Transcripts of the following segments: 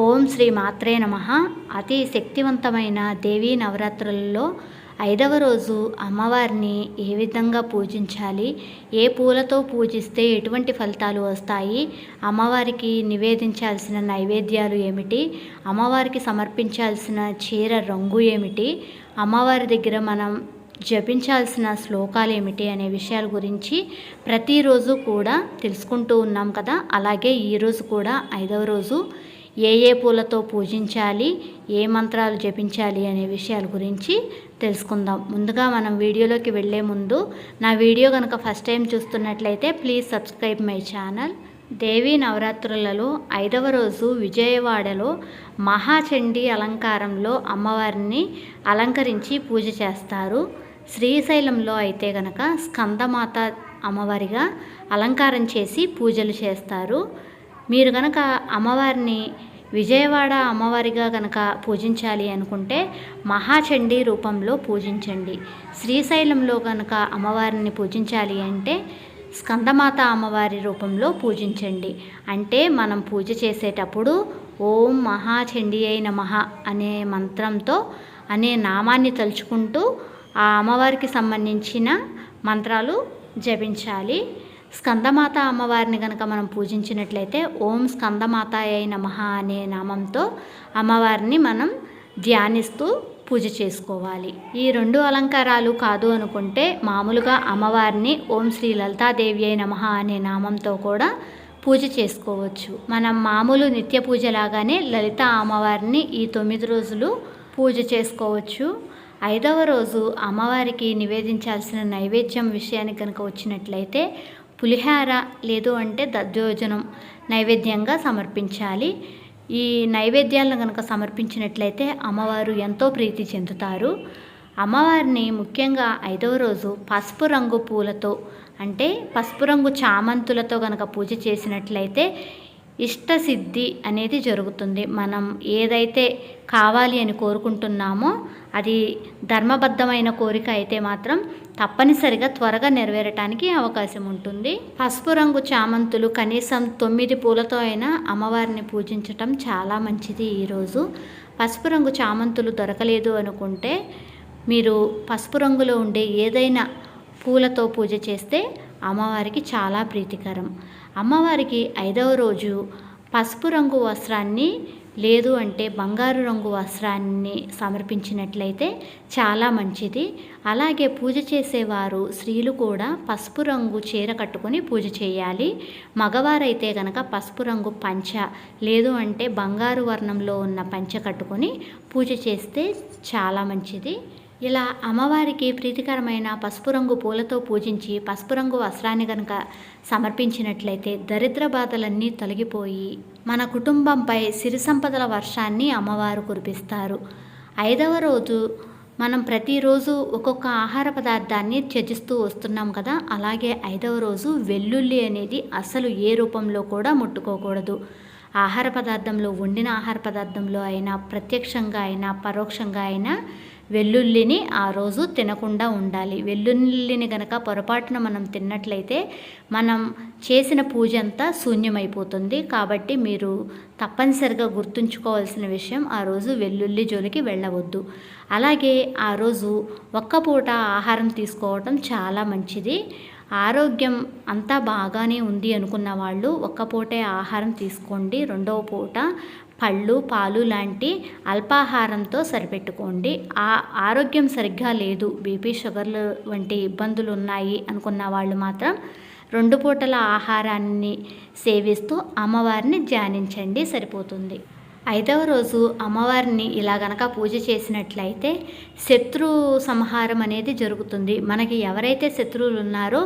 ఓం శ్రీ మాత్రే నమ. అతి శక్తివంతమైన దేవీ నవరాత్రులలో ఐదవ రోజు అమ్మవారిని ఏ విధంగా పూజించాలి? ఏ పూలతో పూజిస్తే ఎటువంటి ఫలితాలు వస్తాయి? అమ్మవారికి నివేదించాల్సిన నైవేద్యాలు ఏమిటి? అమ్మవారికి సమర్పించాల్సిన చీర రంగు ఏమిటి? అమ్మవారి దగ్గర మనం జపించాల్సిన శ్లోకాలు ఏమిటి అనే విషయాల గురించి ప్రతిరోజు కూడా తెలుసుకుంటూ ఉన్నాం కదా. అలాగే ఈరోజు కూడా ఐదవ రోజు ఏ ఏ పూలతో పూజించాలి ఏ మంత్రాలు జపించాలి అనే విషయాల గురించి తెలుసుకుందాం. ముందుగా మనం వీడియోలోకి వెళ్ళే ముందు నా వీడియో కనుక ఫస్ట్ టైం చూస్తున్నట్లయితే please subscribe my channel. Devi నవరాత్రులలో ఐదవ రోజు విజయవాడలో మహాచండీ అలంకారంలో అమ్మవారిని అలంకరించి పూజ చేస్తారు. శ్రీశైలంలో అయితే గనక స్కందమాత అమ్మవారిగా అలంకారం చేసి పూజలు చేస్తారు. మీరు కనుక అమ్మవారిని విజయవాడ అమ్మవారిగా కనుక పూజించాలి అనుకుంటే మహాచండీ రూపంలో పూజించండి. శ్రీశైలంలో కనుక అమ్మవారిని పూజించాలి అంటే స్కందమాత అమ్మవారి రూపంలో పూజించండి. అంటే మనం పూజ చేసేటప్పుడు ఓం మహాచండీ అయిన మహా అనే మంత్రంతో అనే నామాన్ని తలుచుకుంటూ ఆ అమ్మవారికి సంబంధించిన మంత్రాలు జపించాలి. స్కందమాత అమ్మవారిని కనుక మనం పూజించినట్లయితే ఓం స్కందమాత అయిన అనే నామంతో అమ్మవారిని మనం ధ్యానిస్తూ పూజ చేసుకోవాలి. ఈ రెండు అలంకారాలు కాదు అనుకుంటే మామూలుగా అమ్మవారిని ఓం శ్రీ లలితాదేవి అయి నమ అనే నామంతో కూడా పూజ చేసుకోవచ్చు. మనం మామూలు నిత్య పూజలాగానే లలిత అమ్మవారిని ఈ తొమ్మిది రోజులు పూజ చేసుకోవచ్చు. ఐదవ రోజు అమ్మవారికి నివేదించాల్సిన నైవేద్యం విషయానికి కనుక వచ్చినట్లయితే పులిహార లేదు అంటే దద్దోజనం నైవేద్యంగా సమర్పించాలి. ఈ నైవేద్యాలను కనుక సమర్పించినట్లయితే అమ్మవారు ఎంతో ప్రీతి చెందుతారు. అమ్మవారిని ముఖ్యంగా ఐదవ రోజు పసుపు రంగు పూలతో అంటే పసుపు రంగు చామంతులతో కనుక పూజ చేసినట్లయితే ఇష్టసిద్ధి అనేది జరుగుతుంది. మనం ఏదైతే కావాలి అని కోరుకుంటున్నామో అది ధర్మబద్ధమైన కోరిక అయితే మాత్రం తప్పనిసరిగా త్వరగా నెరవేరటానికి అవకాశం ఉంటుంది. పసుపు రంగు చామంతులు కనీసం తొమ్మిది పూలతో అయినా అమ్మవారిని పూజించటం చాలా మంచిది ఈరోజు పసుపు రంగు చామంతులు దొరకలేదు అనుకుంటే మీరు పసుపు రంగులో ఉండే ఏదైనా పూలతో పూజ చేస్తే అమ్మవారికి చాలా ప్రీతికరం. అమ్మవారికి ఐదవ రోజు పసుపు రంగు వస్త్రాన్ని లేదు అంటే బంగారు రంగు వస్త్రాన్ని సమర్పించినట్లయితే చాలా మంచిది. అలాగే పూజ చేసేవారు స్త్రీలు కూడా పసుపు రంగు చీర కట్టుకొని పూజ చేయాలి. మగవారైతే కనుక పసుపు రంగు పంచ లేదు అంటే బంగారు వర్ణంలో ఉన్న పంచ కట్టుకొని పూజ చేస్తే చాలా మంచిది. ఇలా అమ్మవారికి ప్రీతికరమైన పసుపు రంగు పూలతో పూజించి పసుపు రంగు వస్త్రాన్ని కనుక సమర్పించినట్లయితే దరిద్ర బాధలన్నీ తొలగిపోయి మన కుటుంబంపై సిరి సంపదల వర్షాన్ని అమ్మవారు కురిపిస్తారు. ఐదవ రోజు మనం ప్రతిరోజు ఒక్కొక్క ఆహార పదార్థాన్ని త్యజిస్తూ వస్తున్నాం కదా అలాగే ఐదవ రోజు వెల్లుల్లి అనేది అసలు ఏ రూపంలో కూడా ముట్టుకోకూడదు. ఆహార పదార్థంలో వండిన ఆహార పదార్థంలో అయినా ప్రత్యక్షంగా అయినా పరోక్షంగా అయినా వెల్లుల్లిని ఆ రోజు తినకుండా ఉండాలి. వెల్లుల్లిని గనక పొరపాటున మనం తిన్నట్లయితే మనం చేసిన పూజ అంతా శూన్యమైపోతుంది. కాబట్టి మీరు తప్పనిసరిగా గుర్తుంచుకోవాల్సిన విషయం ఆ రోజు వెల్లుల్లి జోలికి వెళ్ళవద్దు. అలాగే ఆ రోజు ఒక్క పూట ఆహారం తీసుకోవటం చాలా మంచిది. ఆరోగ్యం అంతా బాగానే ఉంది అనుకున్న వాళ్ళు ఒక్క పూటే ఆహారం తీసుకోండి. రెండవ పూట పళ్ళు పాలు లాంటి అల్పాహారంతో సరిపెట్టుకోండి. ఆ ఆరోగ్యం సరిగ్గా లేదు బీపీ షుగర్లు వంటి ఇబ్బందులు ఉన్నాయి అనుకున్న వాళ్ళు మాత్రం రెండు పూటల ఆహారాన్ని సేవిస్తూ అమ్మవారిని ధ్యానించండి సరిపోతుంది. ఐదవ రోజు అమ్మవారిని ఇలా గనక పూజ చేసినట్లయితే శత్రు సంహారం అనేది జరుగుతుంది. మనకి ఎవరైతే శత్రువులు ఉన్నారో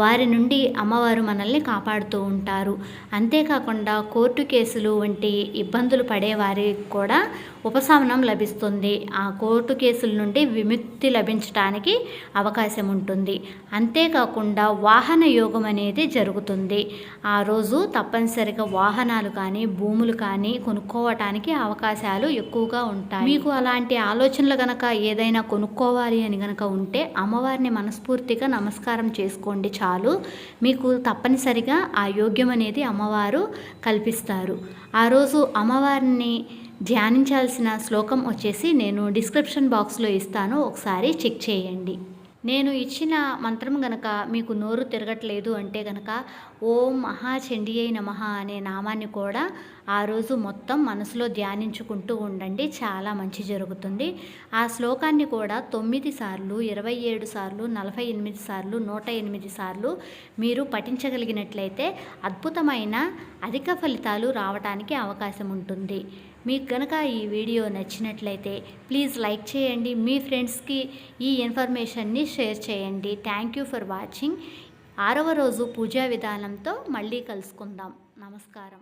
వారి నుండి అమ్మవారు మనల్ని కాపాడుతూ ఉంటారు. అంతేకాకుండా కోర్టు కేసులు వంటి ఇబ్బందులు పడే వారికి కూడా ఉపశమనం లభిస్తుంది. ఆ కోర్టు కేసుల నుండి విముక్తి లభించడానికి అవకాశం ఉంటుంది. అంతేకాకుండా వాహన యోగం అనేది జరుగుతుంది. ఆ రోజు తప్పనిసరిగా వాహనాలు కానీ భూములు కానీ కొనుక్కోవటానికి జరగటానికి అవకాశాలు ఎక్కువగా ఉంటాయి. మీకు అలాంటి ఆలోచనలు గనక ఏదైనా కొనుక్కోవాలి అని గనక ఉంటే అమ్మవారిని మనస్ఫూర్తిగా నమస్కారం చేసుకోండి చాలు. మీకు తప్పనిసరిగా ఆ యోగ్యం అనేది అమ్మవారు కల్పిస్తారు. ఆ రోజు అమ్మవారిని ధ్యానించాల్సిన శ్లోకం వచ్చేసి నేను డిస్క్రిప్షన్ బాక్స్లో ఇస్తాను. ఒకసారి చెక్ చేయండి. నేను ఇచ్చిన మంత్రం గనక మీకు నోరు తిరగట్లేదు అంటే గనక ఓం మహాచండియై నమః అనే నామాన్ని కూడా ఆ రోజు మొత్తం మనసులో ధ్యానించుకుంటూ ఉండండి. చాలా మంచి జరుగుతుంది. ఆ శ్లోకాన్ని కూడా తొమ్మిది సార్లు ఇరవై ఏడు సార్లు నలభై ఎనిమిది సార్లు నూట ఎనిమిది సార్లు మీరు పఠించగలిగినట్లయితే అద్భుతమైన అధిక ఫలితాలు రావడానికి అవకాశం ఉంటుంది. మీకు కనుక ఈ వీడియో నచ్చినట్లయితే ప్లీజ్ లైక్ చేయండి. మీ ఫ్రెండ్స్కి ఈ ఇన్ఫర్మేషన్ని షేర్ చేయండి. Thank you for watching. ఆరవ రోజు పూజా విధానంతో మళ్ళీ కలుసుకుందాం. నమస్కారం.